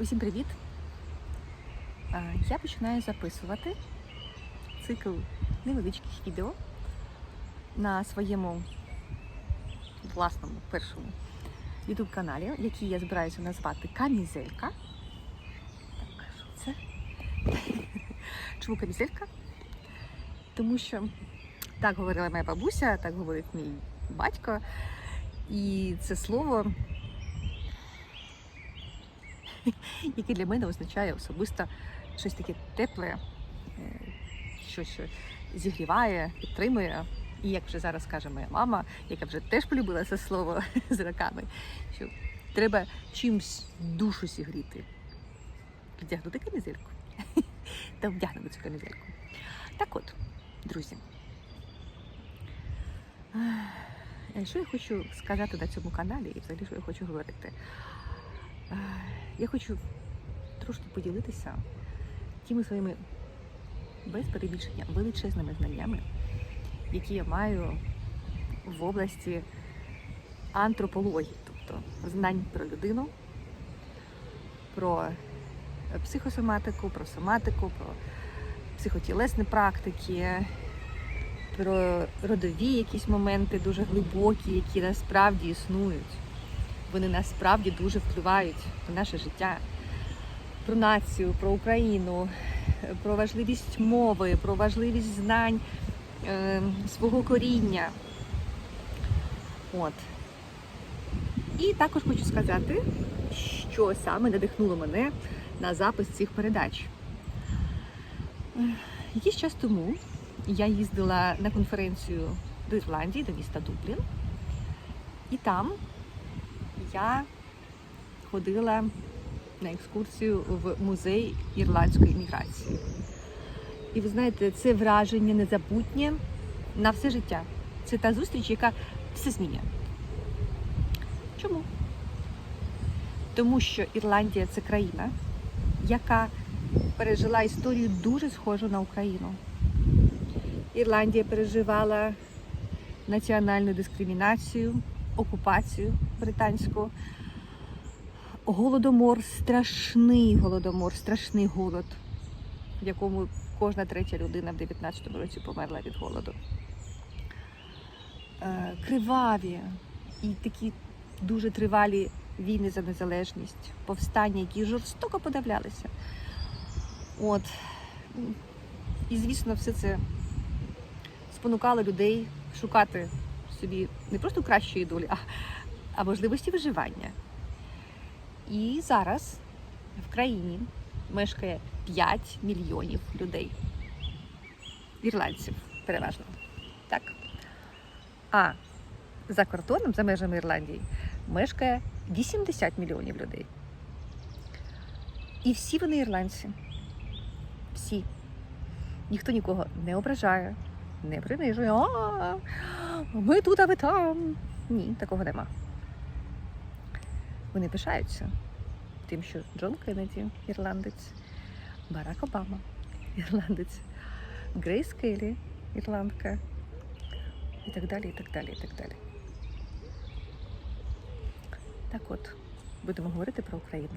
Усім привіт! Я починаю записувати цикл невеличких відео на своєму власному першому youtube каналі, який я збираюся назвати Камізелька. Так, що це? Чому камізелька? Тому що так говорила моя бабуся, так говорить мій батько. І це слово яке для мене означає особисто щось таке тепле, е, щось що зігріває, підтримує. І як вже зараз каже моя мама, яка вже теж полюбила це слово з роками, що треба чимсь душу зігріти. Вдягнути камізельку. Та вдягнемо цю камізельку. Так от, друзі. е, Що я хочу сказати на цьому каналі і взагалі, що я хочу говорити? Я хочу трошки поділитися тими своїми без перебільшення величезними знаннями, які я маю в області антропології, тобто знань про людину, про психосоматику, про соматику, про психотілесні практики, про родові якісь моменти дуже глибокі, які насправді існують. Вони насправді дуже впливають на наше життя, про націю, про Україну, про важливість мови, про важливість знань е, свого коріння. От. І також хочу сказати, що саме надихнуло мене на запис цих передач. Е, Якийсь час тому я їздила на конференцію до Ірландії, до міста Дублін, і там я ходила на екскурсію в музей ірландської міграції. І ви знаєте, це враження незабутнє на все життя. Це та зустріч, яка все змінює. Чому? Тому що Ірландія це країна, яка пережила історію дуже схожу на Україну. Ірландія переживала національну дискримінацію, окупацію британську, голодомор, страшний голодомор, страшний голод, в якому кожна третя людина в 19-му році померла від голоду. Е, Криваві і такі дуже тривалі війни за незалежність, повстання, які жорстоко подавлялися. От. І, звісно, все це спонукало людей шукати собі не просто кращої долі, а, а можливості виживання. І зараз в країні мешкає 5 мільйонів людей. Ірландців переважно. Так? А за кордоном, за межами Ірландії, мешкає 80 мільйонів людей. І всі вони ірландці. Всі. Ніхто нікого не ображає, не принижує. А, ми тут, а ви там. Ні, такого нема. Вони пишаються тим, що Джон Кеннеді, ірландець, Барак Обама, ірландець, Грейс Келлі, ірландка, і так далі, і так далі, і так далі. Так от, будемо говорити про Україну.